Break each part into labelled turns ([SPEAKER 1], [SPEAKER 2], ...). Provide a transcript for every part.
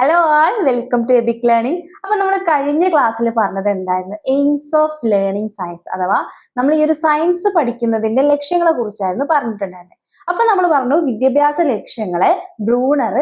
[SPEAKER 1] Hello all welcome to Ebic learning അപ്പൊ നമ്മൾ കഴിഞ്ഞ ക്ലാസ്സിൽ പറഞ്ഞത് എന്തായിരുന്നു? എയിംസ് ഓഫ് ലേണിംഗ് സയൻസ് അഥവാ നമ്മൾ ഈ ഒരു സയൻസ് പഠിക്കുന്നതിന്റെ ലക്ഷ്യങ്ങളെ കുറിച്ചായിരുന്നു പറഞ്ഞിട്ടുണ്ടായിരുന്നത് അപ്പൊ നമ്മൾ പറഞ്ഞു വിദ്യാഭ്യാസ ലക്ഷ്യങ്ങളെ ബ്രൂണർ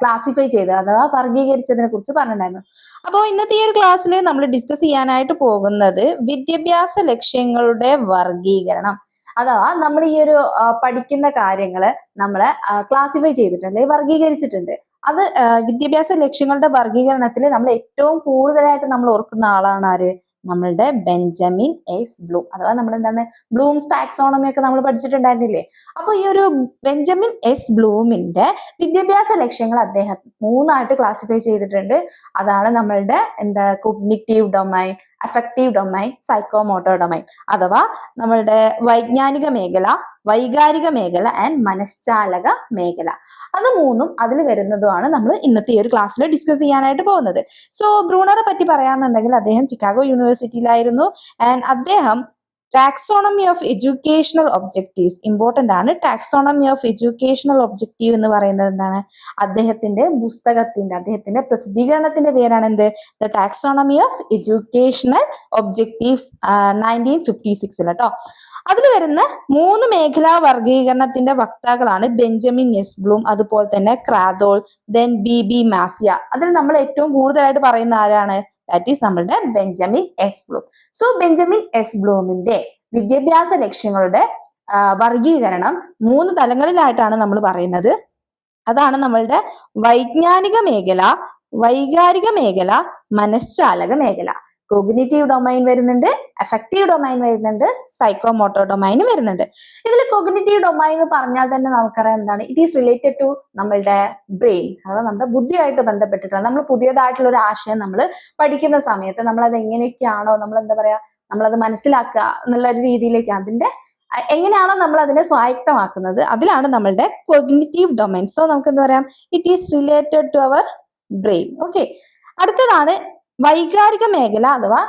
[SPEAKER 1] ക്ലാസിഫൈ ചെയ്ത് അഥവാ വർഗീകരിച്ചതിനെ കുറിച്ച് പറഞ്ഞിട്ടുണ്ടായിരുന്നു. അപ്പോൾ ഇന്നത്തെ ഈ ഒരു ക്ലാസ്സിൽ നമ്മൾ ഡിസ്കസ് ചെയ്യാനായിട്ട് പോകുന്നത് വിദ്യാഭ്യാസ ലക്ഷ്യങ്ങളുടെ വർഗീകരണം അഥവാ നമ്മൾ ഈ ഒരു പഠിക്കുന്ന കാര്യങ്ങൾ നമ്മൾ ക്ലാസിഫൈ ചെയ്തിട്ടുണ്ട് വർഗീകരിച്ചിട്ടുണ്ട് അത് വിദ്യാഭ്യാസ ലക്ഷ്യങ്ങളുടെ വർഗീകരണത്തിൽ നമ്മൾ ഏറ്റവും കൂടുതലായിട്ട് നമ്മൾ ഓർക്കുന്ന ആളാണ് ആര്? നമ്മളുടെ ബെഞ്ചമിൻ എസ് ബ്ലൂം. അഥവാ നമ്മൾ എന്താണ് ബ്ലൂംസ് ടാക്സോണമി ഒക്കെ നമ്മൾ പഠിച്ചിട്ടുണ്ടായിരുന്നില്ലേ? അപ്പൊ ഈ ഒരു ബെഞ്ചമിൻ എസ് ബ്ലൂമിന്റെ വിദ്യാഭ്യാസ ലക്ഷ്യങ്ങൾ അദ്ദേഹം മൂന്നായിട്ട് ക്ലാസിഫൈ ചെയ്തിട്ടുണ്ട്. അതാണ് നമ്മളുടെ എന്താ cognitive domain affective domain psychomotor domain അഥവാ നമ്മളുടെ വൈജ്ഞാനിക മേഖല വൈകാരിക മേഖല ആൻഡ് മനഃശാലക മേഖല. അത് മൂന്നും അതിൽ വരുന്നതുമാണ് നമ്മൾ ഇന്നത്തെ ഈ ഒരു ക്ലാസ്സിൽ ഡിസ്കസ് ചെയ്യാനായിട്ട് പോകുന്നത്. സോ ബ്രൂണറെ പറ്റി പറയാന്നുണ്ടെങ്കിൽ അദ്ദേഹം ചിക്കാഗോ യൂണിവേഴ്സിറ്റിയിലായിരുന്നു ആൻഡ് അദ്ദേഹം taxonomy of educational objectives important ആണ്. ടാക്സോണമി ഓഫ് എഡ്യൂക്കേഷണൽ ഒബ്ജക്റ്റീവ് എന്ന് പറയുന്നത് എന്താണ്? അദ്ദേഹത്തിന്റെ പുസ്തകത്തിന്റെ അദ്ദേഹത്തിന്റെ പ്രസിദ്ധീകരണത്തിന്റെ പേരാണ് എന്ത്? The taxonomy of educational objectives nineteen fifty സിക്സിൽ കേട്ടോ അതിൽ വരുന്ന മൂന്ന് മേഖലാ വർഗീകരണത്തിന്റെ വക്താക്കളാണ് ബെഞ്ചമിൻ നെസ്ബ്ലൂം ബ്ലൂം അതുപോലെ തന്നെ Krathwohl then B B Masia. അതിൽ നമ്മൾ ഏറ്റവും കൂടുതലായിട്ട് പറയുന്ന ആരാണ്? ദാറ്റ് ഈസ് നമ്മളുടെ Benjamin S Bloom so Benjamin S ബ്ലൂമിന്റെ വിദ്യാഭ്യാസ ലക്ഷ്യങ്ങളുടെ വർഗീകരണം മൂന്ന് തലങ്ങളിലായിട്ടാണ് നമ്മൾ പറയുന്നത്. അതാണ് നമ്മളുടെ വൈജ്ഞാനിക മേഖല വൈകാരിക മേഖല മനഃശാലക മേഖല. കോഗ്നിറ്റീവ് ഡൊമൈൻ വരുന്നുണ്ട് എഫക്റ്റീവ് ഡൊമൈൻ വരുന്നുണ്ട് സൈക്കോമോട്ടോ ഡൊമൈനും വരുന്നുണ്ട്. ഇതിൽ കോഗ്നേറ്റീവ് ഡൊമൈൻ എന്ന് പറഞ്ഞാൽ തന്നെ നമുക്കറിയാം എന്താണ്? ഇറ്റ് ഈസ് റിലേറ്റഡ് ടു നമ്മളുടെ ബ്രെയിൻ അഥവാ നമ്മുടെ ബുദ്ധിയായിട്ട് ബന്ധപ്പെട്ടിട്ടുള്ള നമ്മൾ പുതിയതായിട്ടുള്ള ഒരു ആശയം നമ്മൾ പഠിക്കുന്ന സമയത്ത് നമ്മൾ അത് എങ്ങനെയൊക്കെയാണോ നമ്മൾ എന്താ പറയാ നമ്മളത് മനസ്സിലാക്കുക എന്നുള്ള ഒരു രീതിയിലേക്ക് അതിന്റെ എങ്ങനെയാണോ നമ്മൾ അതിനെ സ്വായത്തമാക്കുന്നത് അതിലാണ് നമ്മളുടെ കോഗ്നിറ്റീവ് ഡൊമൈൻ സോ നമുക്ക് എന്താ പറയാം? It is related to our brain okay അടുത്തതാണ് വൈകാരിക മേഖല അഥവാ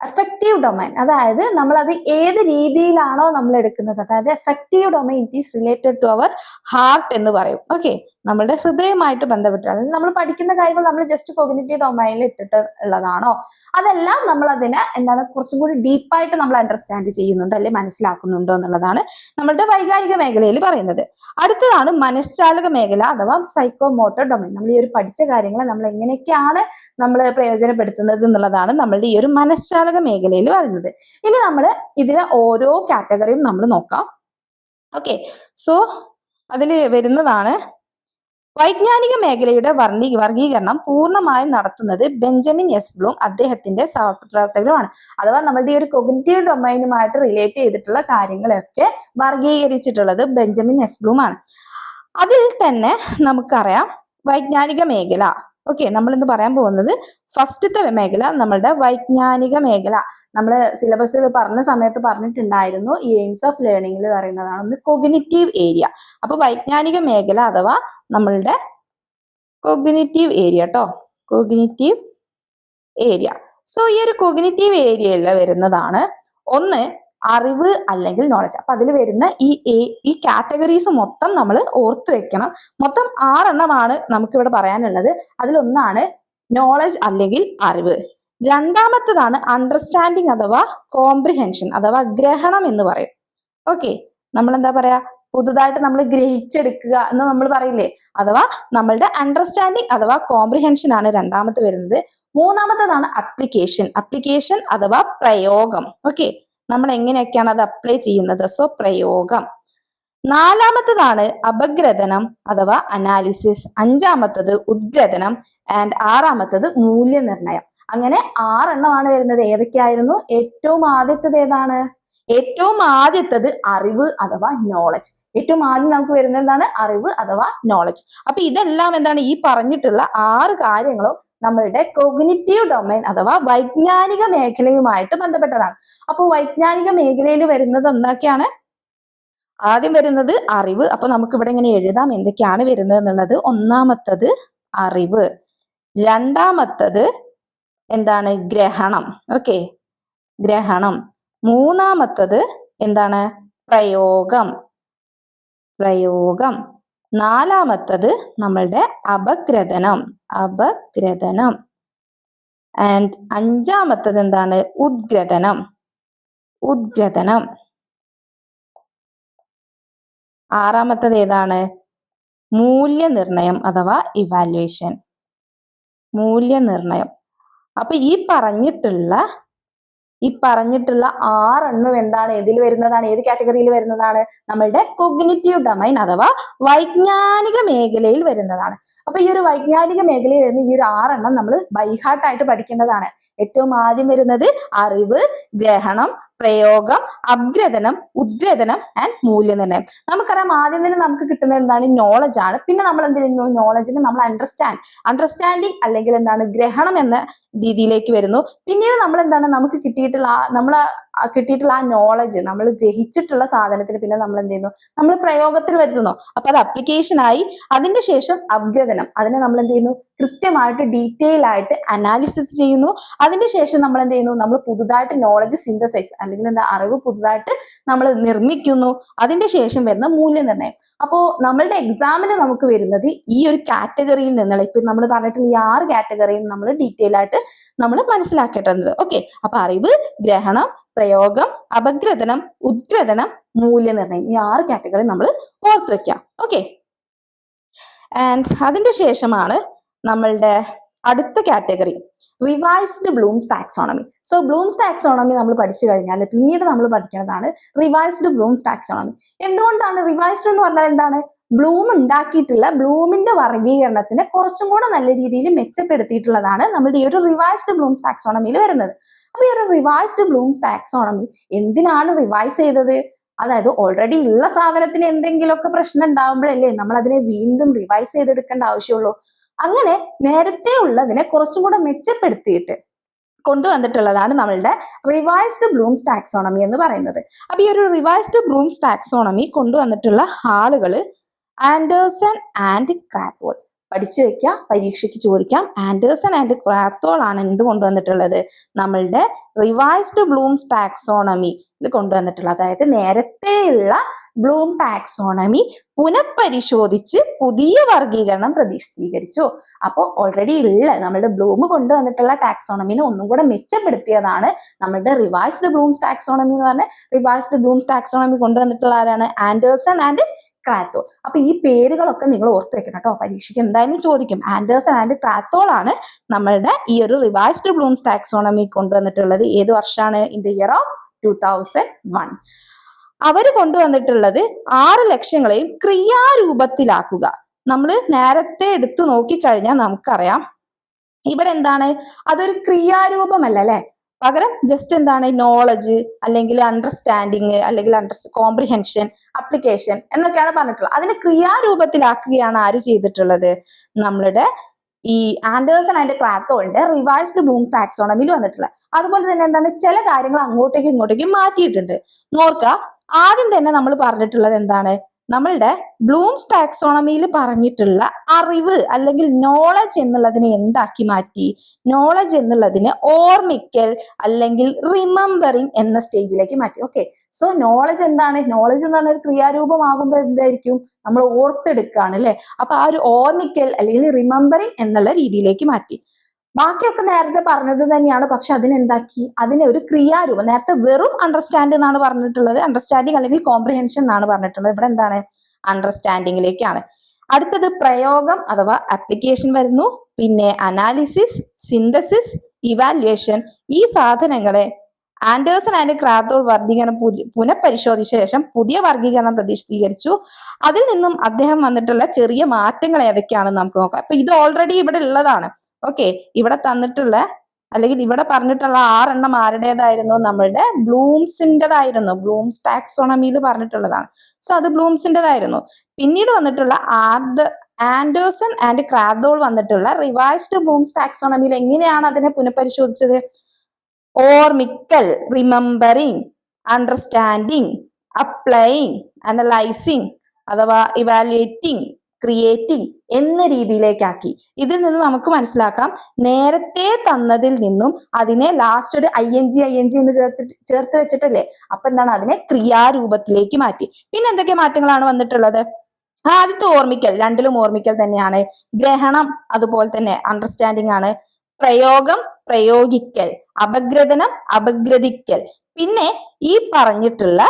[SPEAKER 1] എഫക്റ്റീവ് ഡൊമൈൻ അതായത് നമ്മൾ അത് ഏത് രീതിയിലാണോ നമ്മൾ എടുക്കുന്നത് അതായത് effective domain it is related to our heart എന്ന് പറയും. ഓക്കെ നമ്മുടെ ഹൃദയമായിട്ട് ബന്ധപ്പെട്ട് അല്ലെങ്കിൽ നമ്മൾ പഠിക്കുന്ന കാര്യങ്ങൾ നമ്മൾ ജസ്റ്റ് കോഗ്നിറ്റീവ് ഡൊമൈനിൽ ഇട്ടിട്ട് ഉള്ളതാണോ? അതെല്ലാം നമ്മൾ അതിനെ എന്താണ് കുറച്ചും കൂടി ഡീപ്പായിട്ട് നമ്മൾ അണ്ടർസ്റ്റാൻഡ് ചെയ്യുന്നുണ്ടോ അല്ലെങ്കിൽ മനസ്സിലാക്കുന്നുണ്ടോ എന്നുള്ളതാണ് നമ്മളുടെ വൈകാരിക മേഖലയിൽ പറയുന്നത്. അടുത്തതാണ് മനഃശാലക മേഖല അഥവാ സൈക്കോ മോട്ടോർ ഡൊമൈൻ നമ്മൾ ഈ ഒരു പഠിച്ച കാര്യങ്ങളെ നമ്മൾ എങ്ങനെയൊക്കെയാണ് നമ്മൾ പ്രയോജനപ്പെടുത്തുന്നത് എന്നുള്ളതാണ് നമ്മളുടെ ഈ ഒരു മനഃശാലക മേഖലയിൽ പറയുന്നത്. ഇനി നമ്മൾ ഇതിലെ ഓരോ കാറ്റഗറിയും നമ്മൾ നോക്കാം. ഓക്കെ സോ അതിൽ വരുന്നതാണ് വൈജ്ഞാനിക മേഖലയുടെ വർണീ വർഗീകരണം പൂർണമായും നടത്തുന്നത് ബെഞ്ചമിൻ എസ് ബ്ലൂം അദ്ദേഹത്തിന്റെ സഹപ്രവർത്തകരുമാണ്. അഥവാ നമ്മളുടെ ഈ ഒരു കൊഗ്നിറ്റീവ് ഡൊമൈനുമായിട്ട് റിലേറ്റ് ചെയ്തിട്ടുള്ള കാര്യങ്ങളൊക്കെ വർഗീകരിച്ചിട്ടുള്ളത് ബെഞ്ചമിൻ എസ് ബ്ലൂമാണ്. അതിൽ തന്നെ നമുക്കറിയാം വൈജ്ഞാനിക മേഖല ഓക്കെ നമ്മൾ ഇന്ന് പറയാൻ പോകുന്നത് ഫസ്റ്റത്തെ മേഖല നമ്മളുടെ വൈജ്ഞാനിക മേഖല. നമ്മൾ സിലബസിൽ പറഞ്ഞ സമയത്ത് പറഞ്ഞിട്ടുണ്ടായിരുന്നു ഈ എയിംസ് ഓഫ് ലേണിംഗിൽ പറയുന്നതാണ് ഒന്ന് കൊഗ്നിറ്റീവ് ഏരിയ അപ്പൊ വൈജ്ഞാനിക മേഖല അഥവാ നമ്മളുടെ കൊഗ്നിറ്റീവ് ഏരിയ കേട്ടോ കൊഗ്നിറ്റീവ് ഏരിയ സോ ഈ ഒരു കൊഗ്നിറ്റീവ് ഏരിയയിൽ വരുന്നതാണ് ഒന്ന് അറിവ് അല്ലെങ്കിൽ നോളജ് അപ്പൊ അതിൽ വരുന്ന ഈ ഈ കാറ്റഗറീസ് മൊത്തം നമ്മൾ ഓർത്തു വെക്കണം. മൊത്തം ആറെണ്ണമാണ് നമുക്കിവിടെ പറയാനുള്ളത്. അതിലൊന്നാണ് നോളജ് അല്ലെങ്കിൽ അറിവ്. രണ്ടാമത്തതാണ് അണ്ടർസ്റ്റാൻഡിങ് അഥവാ കോംപ്രിഹെൻഷൻ അഥവാ ഗ്രഹണം എന്ന് പറയും. ഓക്കെ നമ്മൾ എന്താ പറയാ? പുതുതായിട്ട് നമ്മൾ ഗ്രഹിച്ചെടുക്കുക എന്ന് നമ്മൾ പറയില്ലേ? അഥവാ നമ്മളുടെ അണ്ടർസ്റ്റാൻഡിങ് അഥവാ കോംപ്രിഹെൻഷൻ ആണ് രണ്ടാമത്തെ വരുന്നത്. മൂന്നാമത്തതാണ് അപ്ലിക്കേഷൻ അപ്ലിക്കേഷൻ അഥവാ പ്രയോഗം. ഓക്കെ നമ്മൾ എങ്ങനെയൊക്കെയാണ് അത് അപ്ലൈ ചെയ്യുന്നത്? സോ പ്രയോഗം. നാലാമത്തതാണ് അപഗ്രഥനം അഥവാ അനാലിസിസ് അഞ്ചാമത്തത് ഉദ്ഗ്രഥനം ആൻഡ് ആറാമത്തത് മൂല്യനിർണയം അങ്ങനെ ആറെണ്ണമാണ് വരുന്നത്. ഏതൊക്കെയായിരുന്നു? ഏറ്റവും ആദ്യത്തത് ഏതാണ്? ഏറ്റവും ആദ്യത്തത് അറിവ് അഥവാ നോളജ് ഏറ്റവും ആദ്യം നമുക്ക് വരുന്നത് എന്താണ്? അറിവ് അഥവാ നോളജ് അപ്പൊ ഇതെല്ലാം എന്താണ്? ഈ പറഞ്ഞിട്ടുള്ള ആറ് കാര്യങ്ങളും നമ്മളുടെ കോഗ്നിറ്റീവ് ഡൊമൈൻ അഥവാ വൈജ്ഞാനിക മേഖലയുമായിട്ട് ബന്ധപ്പെട്ടതാണ്. അപ്പോൾ വൈജ്ഞാനിക മേഖലയിൽ വരുന്നത് എന്തൊക്കെയാണ്? ആദ്യം വരുന്നത് അറിവ്. അപ്പൊ നമുക്ക് ഇവിടെ ഇങ്ങനെ എഴുതാം എന്തൊക്കെയാണ് വരുന്നത് എന്നുള്ളത്. ഒന്നാമത്തത് അറിവ്. രണ്ടാമത്തത് എന്താണ്? ഗ്രഹണം. ഓക്കെ. ഗ്രഹണം. മൂന്നാമത്തത് എന്താണ്? പ്രയോഗം. പ്രയോഗം.
[SPEAKER 2] നാലാമത്തത് നമ്മളുടെ അപഗ്രഥനം അപഗ്രഥനം. ആൻഡ് അഞ്ചാമത്തത് എന്താണ്? ഉദ്ഗ്രഥനം. ഉദ്ഗ്രഥനം. ആറാമത്തത് ഏതാണ്? മൂല്യനിർണയം അഥവാ ഇവാലുവേഷൻ മൂല്യനിർണയം അപ്പൊ ഈ പറഞ്ഞിട്ടുള്ള ഈ പറഞ്ഞിട്ടുള്ള ആറെണ്ണം എന്താണ്? ഏതിൽ വരുന്നതാണ്? ഏത് കാറ്റഗറിയിൽ വരുന്നതാണ്? നമ്മളുടെ കൊഗ്നിറ്റീവ് ഡൊമൈൻ അഥവാ വൈജ്ഞാനിക മേഖലയിൽ വരുന്നതാണ്. അപ്പൊ ഈ ഒരു വൈജ്ഞാനിക മേഖലയിൽ വരുന്ന ഈ ഒരു ആറെണ്ണം നമ്മൾ ബൈഹാർട്ടായിട്ട് പഠിക്കേണ്ടതാണ്. ഏറ്റവും ആദ്യം വരുന്നത് അറിവ് ഗ്രഹണം പ്രയോഗം അഗ്രഥനം ഉദ്ഗ്രഥനം ആൻഡ് മൂല്യനിർണയം. നമുക്കറിയാം ആദ്യം തന്നെ നമുക്ക് കിട്ടുന്നത് എന്താണ്? നോളജ് ആണ്. പിന്നെ നമ്മൾ എന്ത് ചെയ്യുന്നു? നോളജിനെ നമ്മൾ അണ്ടർസ്റ്റാൻഡ് അണ്ടർസ്റ്റാൻഡിങ് അല്ലെങ്കിൽ എന്താണ്? ഗ്രഹണം എന്ന രീതിയിലേക്ക് വരുന്നു. പിന്നീട് നമ്മൾ എന്താണ്? നമുക്ക് കിട്ടിയിട്ടുള്ള നമ്മൾ കിട്ടിയിട്ടുള്ള ആ നോളജ് നമ്മൾ ഗ്രഹിച്ചിട്ടുള്ള സാധനത്തിന് പിന്നെ നമ്മൾ എന്ത് ചെയ്യുന്നു? നമ്മൾ പ്രയോഗത്തിൽ വരുത്തുന്നു. അപ്പൊ അത് അപ്ലിക്കേഷൻ ആയി. അതിന്റെ ശേഷം അഗ്രഥനം അതിനെ നമ്മൾ എന്ത് ചെയ്യുന്നു? കൃത്യമായിട്ട് ഡീറ്റെയിൽ ആയിട്ട് അനാലിസിസ് ചെയ്യുന്നു. അതിന്റെ ശേഷം നമ്മൾ എന്ത് ചെയ്യുന്നു? നമ്മൾ പുതുതായിട്ട് നോളജ് സിന്തസൈസ് അല്ലെങ്കിൽ എന്താ അറിവ് പുതുതായിട്ട് നമ്മൾ നിർമ്മിക്കുന്നു. അതിന്റെ ശേഷം വരുന്ന മൂല്യനിർണയം. അപ്പോ നമ്മളുടെ എക്സാമിന് നമുക്ക് വരുന്നത് ഈ ഒരു കാറ്റഗറിയിൽ നിന്നുള്ള ഇപ്പൊ നമ്മൾ പറഞ്ഞിട്ടുള്ള ഈ ആറ് കാറ്റഗറിയും നമ്മൾ ഡീറ്റെയിൽ ആയിട്ട് നമ്മൾ മനസ്സിലാക്കേണ്ടത് ഓക്കെ അപ്പൊ അറിവ് ഗ്രഹണം പ്രയോഗം അപഗ്രഥനം ഉദ്ഗ്രഥനം മൂല്യനിർണയം. ഈ ആറ് കാറ്റഗറി നമ്മൾ ഓർത്ത് വെക്കാം. ഓക്കെ ആൻഡ് അതിന്റെ ശേഷമാണ് നമ്മളുടെ അടുത്ത category revised Bloom's taxonomy so Bloom's taxonomy നമ്മൾ പഠിച്ചു കഴിഞ്ഞാൽ പിന്നീട് നമ്മൾ പഠിക്കുന്നതാണ് റിവൈസ്ഡ് ബ്ലൂംസ് ടാക്സോണമി എന്തുകൊണ്ടാണ് റിവൈസ്ഡ് എന്ന് പറഞ്ഞാൽ എന്താണ്? ബ്ലൂം ഉണ്ടാക്കിയിട്ടുള്ള ബ്ലൂമിന്റെ വർഗീകരണത്തിന് കുറച്ചും കൂടെ നല്ല രീതിയിൽ മെച്ചപ്പെടുത്തിയിട്ടുള്ളതാണ് നമ്മുടെ ഈ ഒരു റിവൈസ്ഡ് ബ്ലൂംസ് ടാക്സോണമിയിൽ വരുന്നത്. അപ്പൊ ഈ ഒരു റിവൈസ്ഡ് ബ്ലൂംസ് ടാക്സോണമി എന്തിനാണ് റിവൈസ് ചെയ്തത്? അതായത് ഓൾറെഡി ഉള്ള സാധനത്തിന് എന്തെങ്കിലുമൊക്കെ പ്രശ്നം ഉണ്ടാവുമ്പോഴല്ലേ നമ്മൾ അതിനെ വീണ്ടും റിവൈസ് ചെയ്തെടുക്കേണ്ട ആവശ്യമുള്ളൂ. അങ്ങനെ നേരത്തെ ഉള്ളതിനെ കുറച്ചും കൂടെ മെച്ചപ്പെടുത്തിയിട്ട് കൊണ്ടുവന്നിട്ടുള്ളതാണ് നമ്മളുടെ റിവൈസ്ഡ് ബ്ലൂംസ് ടാക്സോണമി എന്ന് പറയുന്നത്. അപ്പൊ ഈ ഒരു റിവൈസ്ഡ് ബ്ലൂംസ് ടാക്സോണമി കൊണ്ടുവന്നിട്ടുള്ള ആളുകൾ ആൻഡേഴ്സൺ ആൻഡ് ക്രാത്തോൾ പഠിച്ചു വെക്കുക പരീക്ഷയ്ക്ക് ചോദിക്കാം. ആൻഡേഴ്സൺ ആൻഡ് ക്രാത്തോൾ ആണ് എന്ത് കൊണ്ടുവന്നിട്ടുള്ളത്? നമ്മളുടെ റിവൈസ്ഡ് ബ്ലൂംസ് ടാക്സോണമി കൊണ്ടുവന്നിട്ടുള്ളത് അതായത് നേരത്തെയുള്ള ബ്ലൂം ടാക്സോണമി പുനഃപരിശോധിച്ച് പുതിയ വർഗീകരണം പ്രതിസ്ഥീകരിച്ചു. അപ്പോൾ ഓൾറെഡി ഉള്ള നമ്മളുടെ ബ്ലൂം കൊണ്ടുവന്നിട്ടുള്ള ടാക്സോണമിനെ ഒന്നും കൂടെ മെച്ചപ്പെടുത്തിയതാണ് നമ്മളുടെ റിവൈസ്ഡ് ബ്ലൂംസ് ടാക്സോണമി എന്ന് പറഞ്ഞ റിവൈസ്ഡ് ബ്ലൂംസ് ടാക്സോണമി കൊണ്ടുവന്നിട്ടുള്ള ആരാണ്? ആൻഡേഴ്സൺ ആൻഡ് ക്രാത്തോ അപ്പൊ ഈ പേരുകളൊക്കെ നിങ്ങൾ ഓർത്ത് വെക്കണം കേട്ടോ പരീക്ഷയ്ക്ക് എന്തായാലും ചോദിക്കും. ആൻഡേഴ്സൺ ആൻഡ് ക്രാത്തോൾ ആണ് നമ്മളുടെ ഈ ഒരു റിവൈസ്ഡ് ബ്ലൂംസ് ടാക്സോണമി കൊണ്ടുവന്നിട്ടുള്ളത്. ഏത് വർഷമാണ്? In the year of two thousand one അവർ കൊണ്ടുവന്നിട്ടുള്ളത് ആറ് ലക്ഷ്യങ്ങളെയും ക്രിയാരൂപത്തിലാക്കുക. നമ്മൾ നേരത്തെ എടുത്തു നോക്കിക്കഴിഞ്ഞാൽ നമുക്കറിയാം. ഇവിടെ എന്താണ് അതൊരു ക്രിയാരൂപമല്ല അല്ലെ പകരം ജസ്റ്റ് എന്താണ്? നോളജ് അല്ലെങ്കിൽ അണ്ടർസ്റ്റാൻഡിങ് അല്ലെങ്കിൽ അണ്ടർ കോംപ്രിഹെൻഷൻ അപ്ലിക്കേഷൻ എന്നൊക്കെയാണ് പറഞ്ഞിട്ടുള്ളത്. അതിനെ ക്രിയാരൂപത്തിലാക്കുകയാണ് ആര് ചെയ്തിട്ടുള്ളത്? നമ്മളുടെ ഈ ആൻഡേഴ്സൺ ആൻഡ് ക്രാത്തോളിന്റെ റിവൈസ്ഡ് ബൂംസ് ടാക്സോണമിൽ വന്നിട്ടുള്ളത്. അതുപോലെ തന്നെ എന്താണ്? ചില കാര്യങ്ങൾ അങ്ങോട്ടേക്കും ഇങ്ങോട്ടേക്കും മാറ്റിയിട്ടുണ്ട്. നോർക്ക ആദ്യം തന്നെ നമ്മൾ പറഞ്ഞിട്ടുള്ളത് എന്താണ്? നമ്മളുടെ ബ്ലൂംസ് ടാക്സോണമിയിൽ പറഞ്ഞിട്ടുള്ള അറിവ് അല്ലെങ്കിൽ നോളജ് എന്നുള്ളതിനെ എന്താക്കി മാറ്റി? നോളജ് എന്നുള്ളതിനെ ഓർമ്മിക്കൽ അല്ലെങ്കിൽ റിമംബറിങ് എന്ന സ്റ്റേജിലേക്ക് മാറ്റി. ഓക്കെ സോ നോളജ് എന്താണ്? നോളജ് എന്ന് പറഞ്ഞ ഒരു ക്രിയാരൂപമാകുമ്പോൾ എന്തായിരിക്കും? നമ്മൾ ഓർത്തെടുക്കുകയാണ് അല്ലെ? അപ്പൊ ആ ഒരു ഓർമ്മിക്കൽ അല്ലെങ്കിൽ റിമംബറിങ് എന്നുള്ള രീതിയിലേക്ക് മാറ്റി. ബാക്കിയൊക്കെ നേരത്തെ പറഞ്ഞത് തന്നെയാണ്. പക്ഷെ അതിനെന്താക്കി? അതിനെ ഒരു ക്രിയാരൂപം നേരത്തെ വെറും അണ്ടർസ്റ്റാൻഡ് എന്നാണ് പറഞ്ഞിട്ടുള്ളത് അണ്ടർസ്റ്റാൻഡിങ് അല്ലെങ്കിൽ കോംപ്രിഹെൻഷൻ എന്നാണ് പറഞ്ഞിട്ടുള്ളത്. ഇവിടെ എന്താണ്? അണ്ടർസ്റ്റാൻഡിങ്ങിലേക്കാണ് അടുത്തത് പ്രയോഗം അഥവാ അപ്ലിക്കേഷൻ വരുന്നു. പിന്നെ അനാലിസിസ് സിന്തസിസ് ഇവാലുവേഷൻ ഈ സാധനങ്ങളെ ആൻഡേഴ്സൺ ആൻഡ് ക്രാത്തോൾ വർഗീകരണം പുന- പുനഃപരിശോധിച്ച ശേഷം പുതിയ വർഗീകരണം പ്രതിഷ്ഠീകരിച്ചു. അതിൽ നിന്നും അദ്ദേഹം വന്നിട്ടുള്ള ചെറിയ മാറ്റങ്ങൾ ഏതൊക്കെയാണെന്ന് നമുക്ക് നോക്കാം. അപ്പൊ ഇത് ഓൾറെഡി ഇവിടെ ഉള്ളതാണ്. ഓക്കെ ഇവിടെ തന്നിട്ടുള്ള അല്ലെങ്കിൽ ഇവിടെ പറഞ്ഞിട്ടുള്ള ആറെണ്ണം ആരുടേതായിരുന്നു? നമ്മളുടെ ബ്ലൂംസിന്റെതായിരുന്നു. ബ്ലൂംസ് ടാക്സോണമിയിൽ പറഞ്ഞിട്ടുള്ളതാണ്. സോ അത് ബ്ലൂംസിന്റെതായിരുന്നു. പിന്നീട് വന്നിട്ടുള്ള ആദ് ആൻഡേഴ്സൺ ആൻഡ് ക്രാദോൾ വന്നിട്ടുള്ള റിവൈസ്ഡ് ബ്ലൂംസ് ടാക്സോണമിയിൽ എങ്ങനെയാണ് അതിനെ പുനഃപരിശോധിച്ചത്? ഓർമിക്കൽ റിമെമ്പറിങ് അണ്ടർസ്റ്റാൻഡിങ് അപ്ലൈയിങ് അനലൈസിങ് അഥവാ ഇവാലുവേറ്റിംഗ് ക്രിയേറ്റിംഗ് എന്ന രീതിയിലേക്കാക്കി. ഇതിൽ നിന്ന് നമുക്ക് മനസ്സിലാക്കാം നേരത്തെ തന്നതിൽ നിന്നും അതിനെ ലാസ്റ്റ് ഒരു I N G I N G എന്ന് ചേർത്തിട്ട് ചേർത്ത് വെച്ചിട്ടല്ലേ? അപ്പൊ എന്താണ് അതിനെ ക്രിയാരൂപത്തിലേക്ക് മാറ്റി. പിന്നെ എന്തൊക്കെ മാറ്റങ്ങളാണ് വന്നിട്ടുള്ളത്? ആദ്യത്തെ ഓർമ്മിക്കൽ രണ്ടിലും ഓർമ്മിക്കൽ തന്നെയാണ്. ഗ്രഹണം അതുപോലെ തന്നെ അണ്ടർസ്റ്റാൻഡിങ് ആണ്. പ്രയോഗം പ്രയോഗിക്കൽ അപഗ്രഥനം അപഗ്രഥിക്കൽ. പിന്നെ ഈ പറഞ്ഞിട്ടുള്ള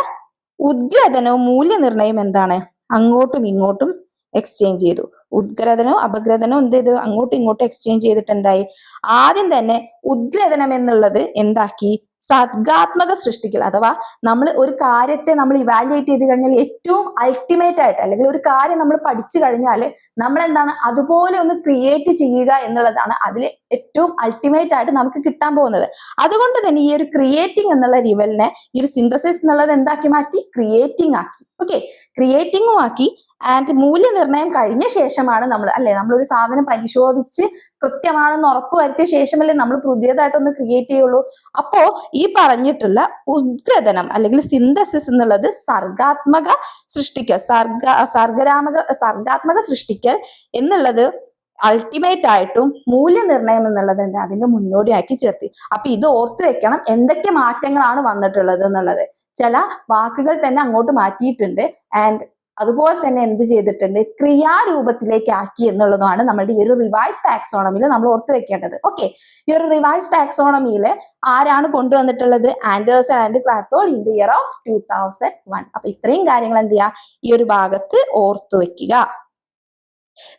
[SPEAKER 2] ഉദ്ഗ്രഥനവും മൂല്യനിർണയം എന്താണ്? അങ്ങോട്ടും ഇങ്ങോട്ടും എക്സ്ചേഞ്ച് ചെയ്തു. ഉദ്ഗ്രഥനോ അപഗ്രഥനോ എന്ത് ചെയ്തു? അങ്ങോട്ടും ഇങ്ങോട്ടും എക്സ്ചേഞ്ച് ചെയ്തിട്ട് എന്തായി? ആദ്യം തന്നെ ഉദ്ഗ്രഥനം എന്നുള്ളത് എന്താക്കി? സർഗാത്മക സൃഷ്ടിക്കൽ അഥവാ നമ്മൾ ഒരു കാര്യത്തെ നമ്മൾ ഇവാലുവേറ്റ് ചെയ്ത് കഴിഞ്ഞാൽ ഏറ്റവും അൾട്ടിമേറ്റ് ആയിട്ട് അല്ലെങ്കിൽ ഒരു കാര്യം നമ്മൾ പഠിച്ചു കഴിഞ്ഞാൽ നമ്മൾ എന്താണ് അതുപോലെ ഒന്ന് ക്രിയേറ്റ് ചെയ്യുക എന്നുള്ളതാണ് അതിൽ ഏറ്റവും അൾട്ടിമേറ്റ് ആയിട്ട് നമുക്ക് കിട്ടാൻ പോകുന്നത്. അതുകൊണ്ട് തന്നെ ഈ ഒരു ക്രിയേറ്റിംഗ് എന്നുള്ള ലെവലിനെ ഈ ഒരു സിന്തസിസ് എന്നുള്ളത് എന്താക്കി മാറ്റി? ക്രിയേറ്റിംഗ് ആക്കി. ഓക്കെ ക്രിയേറ്റിംഗും ആക്കി. ആൻഡ് മൂല്യനിർണയം കഴിഞ്ഞ ശേഷമാണ് നമ്മൾ അല്ലെ? നമ്മളൊരു സാധനം പരിശോധിച്ച് കൃത്യമാണെന്ന് ഉറപ്പ് വരുത്തിയ ശേഷമല്ലേ നമ്മൾ പുതിയതായിട്ടൊന്ന് ക്രിയേറ്റ് ചെയ്യുള്ളൂ. അപ്പോ ഈ പറഞ്ഞിട്ടുള്ള ഉദ്ഗ്രഥനം അല്ലെങ്കിൽ സിന്തസിസ് എന്നുള്ളത് സർഗാത്മക സൃഷ്ടിക്കൽ സർഗ സർഗരാമക സർഗാത്മക സൃഷ്ടിക്കൽ എന്നുള്ളത് അൾട്ടിമേറ്റ് ആയിട്ടും മൂല്യനിർണയം എന്നുള്ളത് എന്താ അതിന്റെ മുന്നോടിയാക്കി ചേർത്തി. അപ്പൊ ഇത് ഓർത്ത് വെക്കണം എന്തൊക്കെ മാറ്റങ്ങളാണ് വന്നിട്ടുള്ളത് എന്നുള്ളത്. ചില വാക്കുകൾ തന്നെ അങ്ങോട്ട് മാറ്റിയിട്ടുണ്ട്. ആൻഡ് അതുപോലെ തന്നെ എന്ത് ചെയ്തിട്ടുണ്ട്? ക്രിയാരൂപത്തിലേക്ക് ആക്കി എന്നുള്ളതാണ് നമ്മളുടെ ഈ ഒരു റിവൈസ് ടാക്സോണമിയിൽ നമ്മൾ ഓർത്ത് വെക്കേണ്ടത്. ഓക്കെ ഈ ഒരു റിവൈസ് ടാക്സോണമിയിൽ ആരാണ് കൊണ്ടുവന്നിട്ടുള്ളത്? Anderson and Krathwohl in the year of two thousand one അപ്പൊ ഇത്രയും കാര്യങ്ങൾ എന്ത് ചെയ്യുക? ഈ ഒരു ഭാഗത്ത് ഓർത്തു വെക്കുക.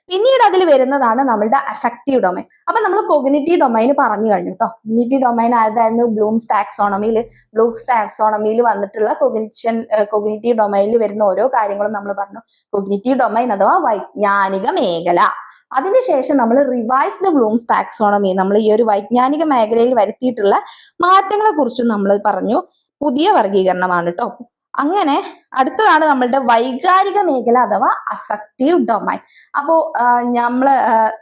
[SPEAKER 2] പിന്നീട് അതിൽ വരുന്നതാണ് നമ്മളുടെ അഫക്റ്റീവ് ഡൊമൈൻ അപ്പൊ നമ്മൾ കൊഗ്നിറ്റീവ് ഡൊമൈൻ പറഞ്ഞു കഴിഞ്ഞു കേട്ടോ കൊഗ്നിറ്റീവ് ഡൊമൈൻ ആയതായിരുന്നു ബ്ലൂംസ് ടാക്സോണമിയിൽ ബ്ലൂംസ് ടാക്സോണമിയിൽ വന്നിട്ടുള്ള കൊഗ്നിഷൻ കൊഗ്നിറ്റീവ് ഡൊമൈനിൽ വരുന്ന ഓരോ കാര്യങ്ങളും നമ്മൾ പറഞ്ഞു. കൊഗ്നിറ്റീവ് ഡൊമൈൻ അഥവാ വൈജ്ഞാനിക മേഖല. അതിനുശേഷം നമ്മൾ റിവൈസ്ഡ് ബ്ലൂംസ് ടാക്സോണമി നമ്മൾ ഈ ഒരു വൈജ്ഞാനിക മേഖലയിൽ വരുത്തിയിട്ടുള്ള മാറ്റങ്ങളെ കുറിച്ചും നമ്മൾ പറഞ്ഞു. പുതിയ വർഗീകരണമാണ് കേട്ടോ അങ്ങനെ അടുത്തതാണ് നമ്മളുടെ വൈകാരിക മേഖല അഥവാ അഫക്റ്റീവ് ഡൊമൈൻ അപ്പോ നമ്മൾ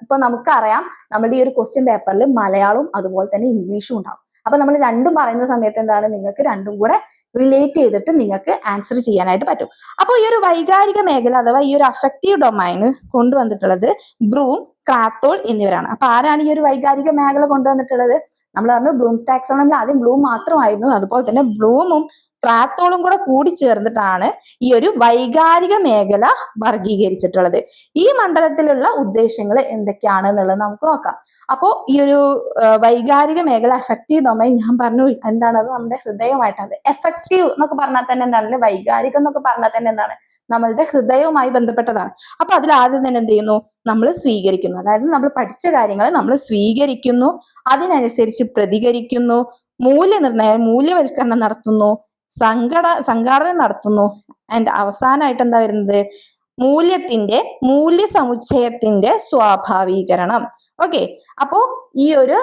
[SPEAKER 2] ഇപ്പൊ നമുക്കറിയാം നമ്മുടെ ഈ ഒരു ക്വസ്റ്റ്യൻ പേപ്പറിൽ മലയാളവും അതുപോലെ തന്നെ ഇംഗ്ലീഷും ഉണ്ടാവും. അപ്പൊ നമ്മൾ രണ്ടും പറയുന്ന സമയത്ത് എന്താണ്? നിങ്ങൾക്ക് രണ്ടും കൂടെ റിലേറ്റ് ചെയ്തിട്ട് നിങ്ങൾക്ക് ആൻസർ ചെയ്യാനായിട്ട് പറ്റും. അപ്പോൾ ഈ ഒരു വൈകാരിക മേഖല അഥവാ ഈ ഒരു അഫക്റ്റീവ് ഡൊമൈന് കൊണ്ടുവന്നിട്ടുള്ളത് ബ്രൂം ക്രാത്തോൾ എന്നിവരാണ്. അപ്പൊ ആരാണ് ഈ ഒരു വൈകാരിക മേഖല കൊണ്ടുവന്നിട്ടുള്ളത്? നമ്മൾ പറഞ്ഞു ബ്ലൂം ടാക്സോണമിൽ ആദ്യം ബ്ലൂം മാത്രമായിരുന്നു. അതുപോലെ തന്നെ ബ്ലൂമും ക്രാത്തോളും കൂടെ കൂടി ചേർന്നിട്ടാണ് ഈ ഒരു വൈകാരിക മേഖല വർഗീകരിച്ചിട്ടുള്ളത്. ഈ മണ്ഡലത്തിലുള്ള ഉദ്ദേശങ്ങൾ എന്തൊക്കെയാണ് എന്നുള്ളത് നമുക്ക് നോക്കാം. അപ്പോൾ ഈ ഒരു വൈകാരിക മേഖല എഫക്റ്റീവ് ഡൊമൈൻ ഞാൻ പറഞ്ഞു. എന്താണ്? അത് നമ്മുടെ ഹൃദയമായിട്ടാണ് എഫക്റ്റീവ് എന്നൊക്കെ പറഞ്ഞാൽ തന്നെ എന്താണ് വൈകാരികം എന്നൊക്കെ പറഞ്ഞാൽ തന്നെ എന്താണ്? നമ്മളുടെ ഹൃദയവുമായി ബന്ധപ്പെട്ടതാണ്. അപ്പൊ അതിൽ ആദ്യം തന്നെ എന്ത് ചെയ്യുന്നു? നമ്മൾ സ്വീകരിക്കുന്നു. അതായത് നമ്മൾ പഠിച്ച കാര്യങ്ങൾ നമ്മൾ സ്വീകരിക്കുന്നു. അതിനനുസരിച്ച് പ്രതികരിക്കുന്നു. മൂല്യനിർണയം മൂല്യവൽക്കരണം നടത്തുന്നു. സങ്കട സംഘാടന നടത്തുന്നു. ആൻഡ് അവസാനമായിട്ട് എന്താ വരുന്നത്? മൂല്യത്തിന്റെ മൂല്യ സമുച്ചയത്തിന്റെ സ്വാഭാവീകരണം. ഓക്കെ അപ്പോ ഈ ഒരു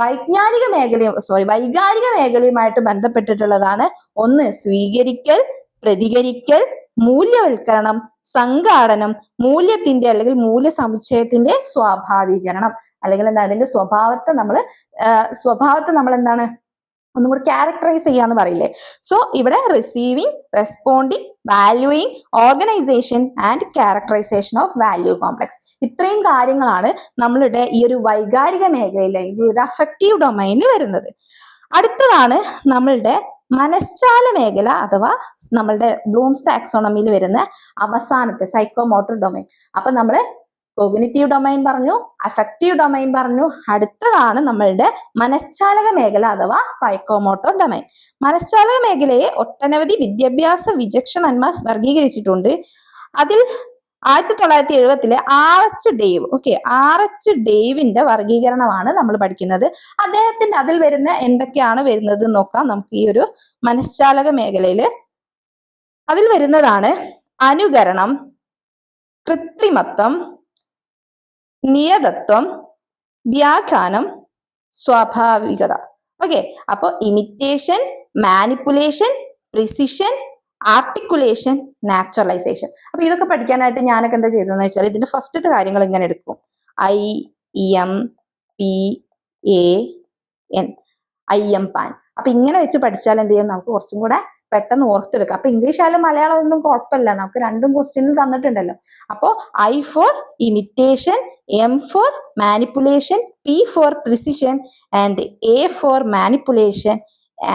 [SPEAKER 2] വൈജ്ഞാനിക മേഖലയും സോറി വൈകാരിക മേഖലയുമായിട്ട് ബന്ധപ്പെട്ടിട്ടുള്ളതാണ് ഒന്ന് സ്വീകരിക്കൽ പ്രതികരിക്കൽ മൂല്യവൽക്കരണം സംഘാടനം മൂല്യത്തിന്റെ അല്ലെങ്കിൽ മൂല്യ സമുച്ചയത്തിന്റെ സ്വാഭാവീകരണം. അല്ലെങ്കിൽ എന്താ അതിന്റെ സ്വഭാവത്തെ നമ്മൾ സ്വഭാവത്തെ നമ്മൾ എന്താണ് ഒന്നും കൂടി ക്യാരക്ടറൈസ് ചെയ്യാന്ന് പറയില്ലേ? സോ ഇവിടെ receiving responding valuing organisation and characterisation of value complex ഇത്രയും കാര്യങ്ങളാണ് നമ്മളുടെ ഈ ഒരു വൈകാരിക മേഖലയിൽ ഈ ഒരു അഫക്റ്റീവ് ഡൊമൈനിൽ വരുന്നത്. അടുത്തതാണ് നമ്മളുടെ മനശ്ചാല മേഖല അഥവാ നമ്മളുടെ ബ്ലൂംസ് ടാക്സോണമിയിൽ വരുന്ന അവസാനത്തെ സൈക്കോമോട്ടർ ഡൊമൈൻ അപ്പൊ നമ്മൾ കോഗ്നിറ്റീവ് ഡൊമൈൻ പറഞ്ഞു അഫക്റ്റീവ് ഡൊമൈൻ പറഞ്ഞു. അടുത്തതാണ് നമ്മളുടെ മനഃശാലക മേഖല അഥവാ സൈക്കോമോട്ടോർ ഡൊമൈൻ മനഃശാലക മേഖലയെ ഒട്ടനവധി വിദ്യാഭ്യാസ വിചക്ഷണന്മാർ വർഗീകരിച്ചിട്ടുണ്ട് അതിൽ ആയിരത്തി തൊള്ളായിരത്തി എഴുപത്തിലെ R H Dave okay R H ഡേവിന്റെ വർഗീകരണമാണ് നമ്മൾ പഠിക്കുന്നത്. അദ്ദേഹത്തിന്റെ അതിൽ വരുന്ന എന്തൊക്കെയാണ് വരുന്നത് നോക്കാം. നമുക്ക് ഈ ഒരു മനഃശാലക മേഖലയിൽ അതിൽ വരുന്നതാണ് അനുകരണം കൃത്രിമത്വം നിയതത്വം വ്യാഖ്യാനം സ്വാഭാവികത. ഓക്കെ അപ്പോൾ imitation manipulation precision articulation naturalisation അപ്പൊ ഇതൊക്കെ പഠിക്കാനായിട്ട് ഞാനൊക്കെ എന്താ ചെയ്തതെന്ന് വെച്ചാൽ ഇതിന്റെ ഫസ്റ്റത്തെ കാര്യങ്ങൾ ഇങ്ങനെ എടുക്കും. I M P A N I M pan അപ്പൊ ഇങ്ങനെ വെച്ച് പഠിച്ചാൽ എന്ത് ചെയ്യും? നമുക്ക് കുറച്ചും കൂടെ പെട്ടെന്ന് ഓർത്തെടുക്കുക അപ്പൊ ഇംഗ്ലീഷ് ആയാലും മലയാളം ഒന്നും കുഴപ്പമില്ല. നമുക്ക് രണ്ടും ക്വസ്റ്റ്യനിൽ തന്നിട്ടുണ്ടല്ലോ. അപ്പോൾ I for imitation M for manipulation P for precision and A for manipulation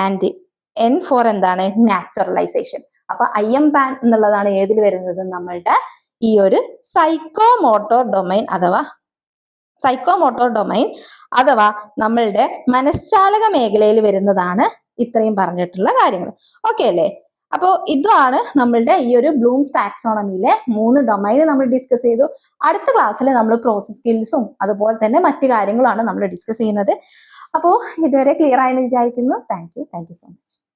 [SPEAKER 2] and N for എന്താണ്? നാച്ചുറലൈസേഷൻ അപ്പൊ ഐ എം പാൻ എന്നുള്ളതാണ് ഏതിൽ വരുന്നത്? നമ്മളുടെ ഈ ഒരു സൈക്കോമോട്ടോർ ഡൊമൈൻ അഥവാ സൈക്കോമോട്ടോർ ഡൊമൈൻ അഥവാ നമ്മളുടെ മനഃശാലക മേഖലയിൽ വരുന്നതാണ് ഇത്രയും പറഞ്ഞിട്ടുള്ള കാര്യങ്ങൾ. ഓക്കെ അല്ലേ? അപ്പോൾ ഇതാണ് നമ്മളുടെ ഈ ഒരു ബ്ലൂംസ് ടാക്സോണമിയിലെ മൂന്ന് ഡൊമൈൻ നമ്മൾ ഡിസ്കസ് ചെയ്തു. അടുത്ത ക്ലാസ്സിൽ നമ്മൾ പ്രോസസ് സ്കിൽസും അതുപോലെ തന്നെ മറ്റു കാര്യങ്ങളാണ് നമ്മൾ ഡിസ്കസ് ചെയ്യുന്നത്. അപ്പോൾ ഇതുവരെ ക്ലിയർ ആയെന്ന് വിചാരിക്കുന്നു. Thank you thank you so much